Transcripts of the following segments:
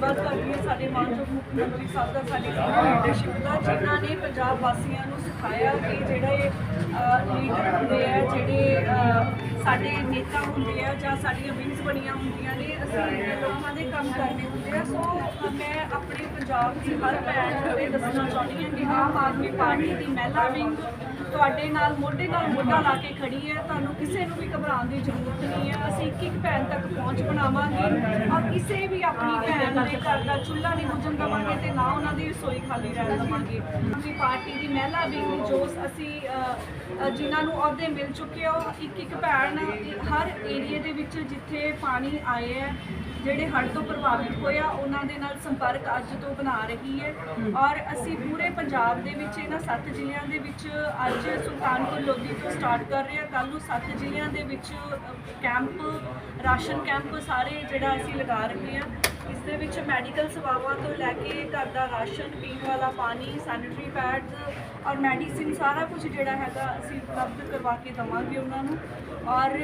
ਧੰਨਵਾਦ ਕਰਦੀ ਹਾਂ ਸਾਡੇ ਮਾਨਯੋਗ ਮੁੱਖ ਮੰਤਰੀ ਸਾਹਿਬ ਦਾ, ਸਾਡੀ ਲੀਡਰਸ਼ਿਪ ਦਾ ਜਿਨ੍ਹਾਂ ਨੇ ਪੰਜਾਬ ਵਾਸੀਆਂ ਨੂੰ ਸਿਖਾਇਆ ਕਿ ਜਿਹੜੇ ਲੀਡਰ ਹੁੰਦੇ ਆ, ਜਿਹੜੇ ਸਾਡੇ ਨੇਤਾ ਹੁੰਦੇ ਆ ਜਾਂ ਸਾਡੀਆਂ ਵਿੰਗਸ ਬਣੀਆਂ ਹੁੰਦੀਆਂ ਨੇ, ਅਸੀਂ ਲੋਕਾਂ ਦੇ ਕੰਮ ਕਰਨੇ ਹੁੰਦੇ ਆ। ਸੋ ਮੈਂ ਪੰਜਾਬ ਦੀ ਹਰ ਭੈਣ ਨੂੰ ਇਹ ਦੱਸਣਾ ਚਾਹੁੰਦੀ ਹਾਂ ਕਿ ਆਮ ਆਦਮੀ ਪਾਰਟੀ ਦੀ ਮਹਿਲਾ ਵਿੰਗ ਤੁਹਾਡੇ ਨਾਲ, ਮੋਢੇ ਨਾਲ ਮੋਢਾ ਲਾ ਕੇ ਖੜੀ ਹੈ। ਤੁਹਾਨੂੰ ਕਿਸੇ ਨੂੰ ਵੀ ਘਬਰਾਉਣ ਦੀ ਜ਼ਰੂਰਤ ਨਹੀਂ ਹੈ। ਅਸੀਂ ਇੱਕ ਇੱਕ ਭੈਣ ਤੱਕ ਪਹੁੰਚ ਬਣਾਵਾਂਗੇ ਔਰ ਕਿਸੇ ਵੀ ਆਪਣੀ ਭੈਣ ਦੇ ਘਰ ਦਾ ਚੁੱਲ੍ਹਾ ਨਹੀਂ ਬੁਝਣ ਦੇਵਾਂਗੇ ਤੇ ਨਾ ਉਹਨਾਂ ਦੀ ਰਸੋਈ ਖਾਲੀ ਰਹਿਣ ਦੇਵਾਂਗੇ। ਆਪਣੀ ਪਾਰਟੀ ਦੀ ਮਹਿਲਾ ਵਿੰਗ ਜੋ ਅਸੀਂ ਜਿਨ੍ਹਾਂ ਨੂੰ ਅਹੁਦੇ ਮਿਲ ਚੁੱਕੇ ਹੋ ਇੱਕ ਇੱਕ ਭੈਣ ਹਰ ਏਰੀਏ ਦੇ ਵਿੱਚ ਜਿੱਥੇ ਪਾਣੀ ਆਏ ਹੈ, ਜਿਹੜੇ ਹੜ੍ਹ ਤੋਂ ਪ੍ਰਭਾਵਿਤ ਹੋਏ ਆ ਉਹਨਾਂ ਦੇ ਨਾਲ ਸੰਪਰਕ ਅੱਜ ਤੋਂ ਬਣਾ ਰਹੀ ਹੈ। ਔਰ ਅਸੀਂ ਪੂਰੇ ਪੰਜਾਬ ਦੇ ਵਿੱਚ ਇਹਨਾਂ ਸੱਤ ਜ਼ਿਲ੍ਹਿਆਂ ਦੇ ਵਿੱਚ ਅੱਜ ਸੁਲਤਾਨਪੁਰ ਲੋਧੀ ਤੋਂ ਸਟਾਰਟ ਕਰ ਰਹੇ ਹਾਂ। ਕੱਲ ਨੂੰ ਸੱਤ ਜ਼ਿਲ੍ਹਿਆਂ ਦੇ ਵਿੱਚ ਕੈਂਪ ਰਾਸ਼ਨ ਕੈਂਪ ਸਾਰੇ ਜਿਹੜਾ ਅਸੀਂ ਲਗਾ ਰਹੇ ਹਾਂ। ਇਸ ਦੇ ਵਿੱਚ ਮੈਡੀਕਲ ਸੇਵਾਵਾਂ ਤੋਂ ਲੈ ਕੇ ਘਰ ਦਾ ਰਾਸ਼ਨ, ਪੀਣ ਵਾਲਾ ਪਾਣੀ ਸੈਨੀਟਰੀ ਪੈਡਸ ਔਰ ਮੈਡੀਸਿਨ ਸਾਰਾ ਕੁਝ ਜਿਹੜਾ ਹੈਗਾ ਅਸੀਂ ਉਪਲਬਧ ਕਰਵਾ ਕੇ ਦਵਾਂਗੇ ਉਹਨਾਂ ਨੂੰ। ਔਰ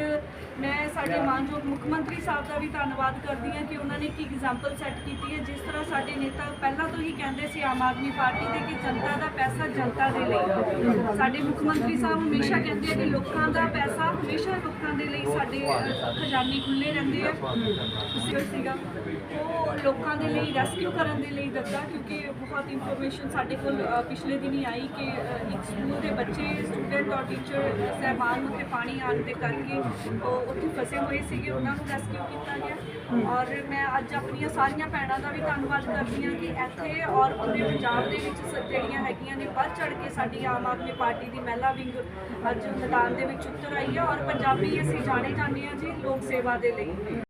ਮੈਂ ਸਾਡੇ ਮਾਨਯੋਗ ਮੁੱਖ ਮੰਤਰੀ ਸਾਹਿਬ ਦਾ ਵੀ ਧੰਨਵਾਦ ਕਰਦੀ ਹਾਂ ਕਿ ਉਹਨਾਂ ਨੇ ਕੀ ਐਗਜ਼ਾਮਪਲ ਸੈੱਟ ਕੀਤੀ ਹੈ, ਜਿਸ ਤਰ੍ਹਾਂ ਸਾਡੇ ਨੇਤਾ ਪਹਿਲਾਂ ਤੋਂ ਹੀ ਕਹਿੰਦੇ ਸੀ ਆਮ ਆਦਮੀ ਪਾਰਟੀ ਦੇ ਕਿ ਜਨਤਾ ਦਾ ਪੈਸਾ ਜਨਤਾ ਦੇ ਲਈ ਸਾਡੇ ਮੁੱਖ ਮੰਤਰੀ ਸਾਹਿਬ ਹਮੇਸ਼ਾ ਕਹਿੰਦੇ ਆ ਕਿ ਲੋਕਾਂ ਦਾ ਪੈਸਾ ਹਮੇਸ਼ਾ ਲੋਕਾਂ ਦੇ ਲਈ ਸਾਡੇ ਖਜ਼ਾਨੇ ਖੁੱਲੇ ਰਹਿੰਦੇ ਆ। ਉਸੇ ਸੀਗਾ, ਉਹ ਲੋਕਾਂ ਦੇ ਲਈ ਰੈਸਕਿਊ ਕਰਨ ਦੇ ਲਈ ਦਿੱਤਾ, ਕਿਉਂਕਿ ਬਹੁਤ ਇਨਫੋਰਮੇਸ਼ਨ ਸਾਡੇ ਕੋਲ ਪਿਛਲੇ ਦਿਨ ਹੀ ਆਈ ਕਿ ਇੱਕ ਸਕੂਲ ਦੇ ਬੱਚੇ ਸਟੂਡੈਂਟ ਔਰ ਟੀਚਰ ਸਹਿਬਾਨ ਉੱਤੇ ਪਾਣੀ ਆਉਣ ਦੇ ਕਰਕੇ ਉਹ ਉੱਥੇ ਫਸੇ ਹੋਏ ਸੀਗੇ। ਉਹਨਾਂ ਨੂੰ ਰੈਸਕਿਊ ਕੀਤਾ ਗਿਆ। ਔਰ ਮੈਂ ਅੱਜ ਆਪਣੀਆਂ ਸਾਰੀਆਂ ਭੈਣਾਂ ਦਾ ਵੀ ਧੰਨਵਾਦ ਕਰਦੀ ਹਾਂ ਕਿ ਇੱਥੇ ਔਰ ਪੂਰੇ ਪੰਜਾਬ ਦੇ ਵਿੱਚ ਸ- ਜਿਹੜੀਆਂ ਹੈਗੀਆਂ ਨੇ, ਵੱਧ ਚੜ ਕੇ ਸਾਡੀ ਆਮ ਆਦਮੀ ਪਾਰਟੀ ਦੀ ਮਹਿਲਾ ਵਿੰਗ ਅੱਜ ਮੈਦਾਨ ਦੇ ਵਿੱਚ ਉਤਰ ਆਈ ਹੈ। ਔਰ ਪੰਜਾਬੀ ਅਸੀਂ ਜਾਣੇ ਜਾਂਦੇ ਹਾਂ ਜੀ ਲੋਕ ਸੇਵਾ ਦੇ ਲਈ।